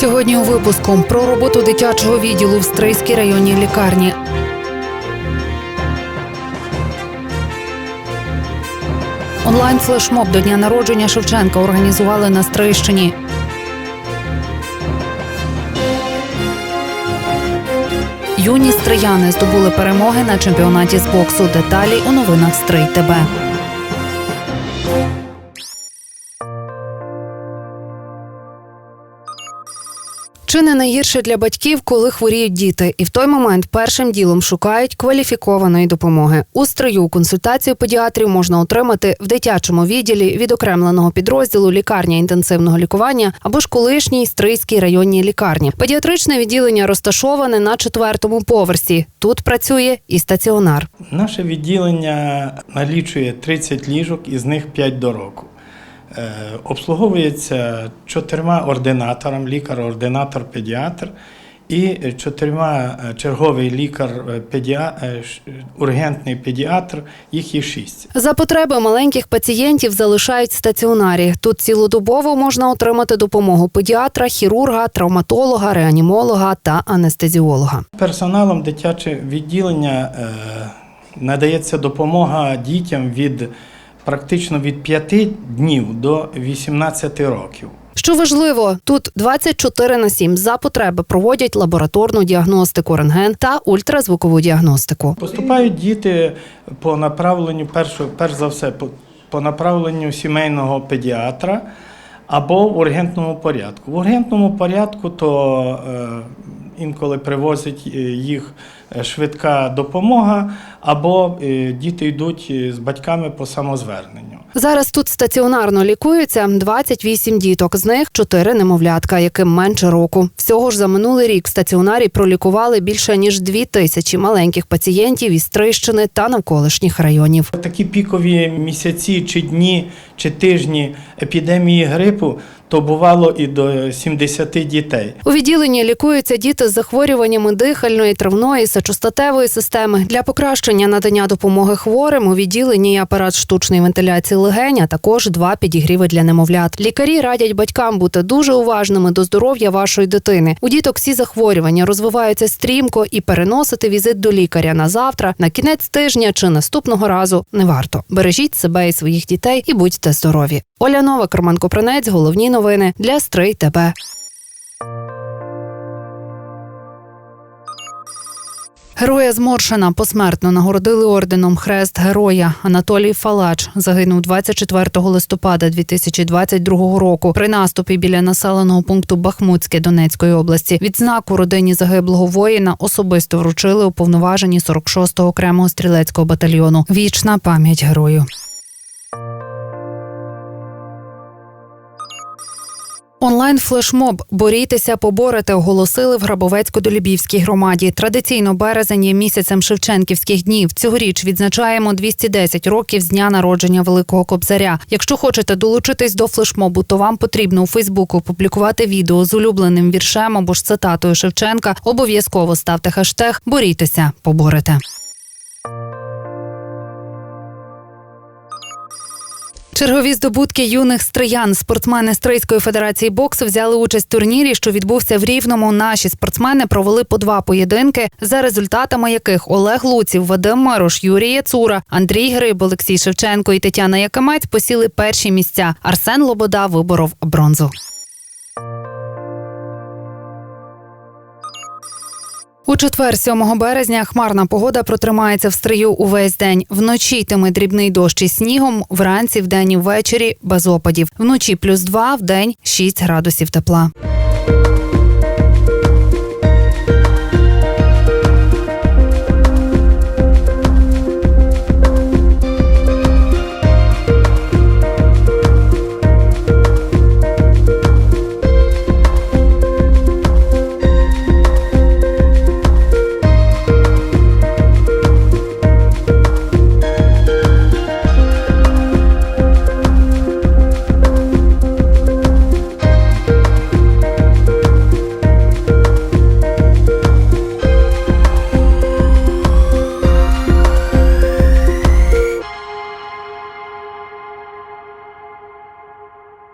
Сьогодні у випуску про роботу дитячого відділу в Стрийській районній лікарні. Онлайн флешмоб до дня народження Шевченка організували на Стрийщині. Юні стрияни здобули перемоги на чемпіонаті з боксу. Деталі у новинах Стрий ТБ. Чи не найгірше для батьків, коли хворіють діти, і в той момент першим ділом шукають кваліфікованої допомоги. У стрию консультацію педіатрів можна отримати в дитячому відділі відокремленого підрозділу лікарня інтенсивного лікування або ж колишній стрийській районній лікарні. Педіатричне відділення розташоване на четвертому поверсі. Тут працює і стаціонар. Наше відділення налічує 30 ліжок, із них 5 до року. Е, Обслуговується чотирма ординаторам, лікар-ординатор, педіатр і чотирма е, черговий лікар, е, ургентний педіатр, їх є шість. За потреби маленьких пацієнтів залишають стаціонарі. Тут цілодобово можна отримати допомогу педіатра, хірурга, травматолога, реанімолога та анестезіолога. Персоналом дитяче відділення надається допомога дітям від практично від 5 днів до 18 років. Що важливо, тут 24 на 7 за потреби проводять лабораторну діагностику, рентген та ультразвукову діагностику. Поступають діти по направленню, перш, перш за все, по, по направленню сімейного педіатра або в ургентному порядку. В ургентному порядку то е, інколи привозить е, їх е, швидка допомога, або е, діти йдуть з батьками по самозверненню. Зараз тут стаціонарно лікуються 28 діток, з них 4 немовлятка, яким менше року. Всього ж за минулий рік в стаціонарі пролікували більше ніж 2 тисячі маленьких пацієнтів із Трищини та навколишніх районів. Такі пікові місяці, чи дні, чи тижні епідемії грипу, то бувало і до 70 дітей. У відділенні лікуються діти з захворюваннями дихальної, травної, сечостатевої системи. Для покращення надання допомоги хворим у відділенні апарат штучної вентиляції легень, а також два підігріви для немовлят. Лікарі радять батькам бути дуже уважними до здоров'я вашої дитини. У діток всі захворювання розвиваються стрімко і переносити візит до лікаря на завтра, на кінець тижня чи наступного разу не варто. Бережіть себе і своїх дітей і будьте здорові. Оля Новак, Роман Копранець, головні новини для Стрий ТБ. Героя Зморшина посмертно нагородили орденом Хрест Героя. Анатолій Фалач загинув 24 листопада 2022 року при наступі біля населеного пункту Бахмутське Донецької області. Відзнаку родині загиблого воїна особисто вручили уповноважені 46-го окремого стрілецького батальйону. Вічна пам'ять герою. Онлайн флешмоб борітеся, поборете оголосили в Грабовецько-Долібівській громаді. Традиційно березень є місяцем Шевченківських днів. Цьогоріч відзначаємо 210 років з дня народження Великого Кобзаря. Якщо хочете долучитись до флешмобу, то вам потрібно у Фейсбуку опублікувати відео з улюбленим віршем або ж цитатою Шевченка. Обов'язково ставте хештег Борітеся, поборете. Чергові здобутки юних стриян. Спортсмени Стрийської федерації боксу взяли участь в турнірі, що відбувся в Рівному. Наші спортсмени провели по два поєдинки, за результатами яких Олег Луців, Вадим Марош, Юрій Яцура, Андрій Гриб, Олексій Шевченко і Тетяна Якимець посіли перші місця. Арсен Лобода виборов бронзу. У четвер, 7 березня, хмарна погода протримається в стрию увесь день. Вночі йтиме дрібний дощ із снігом, вранці, вдень і ввечері без опадів. Вночі плюс 2, вдень 6 градусів тепла.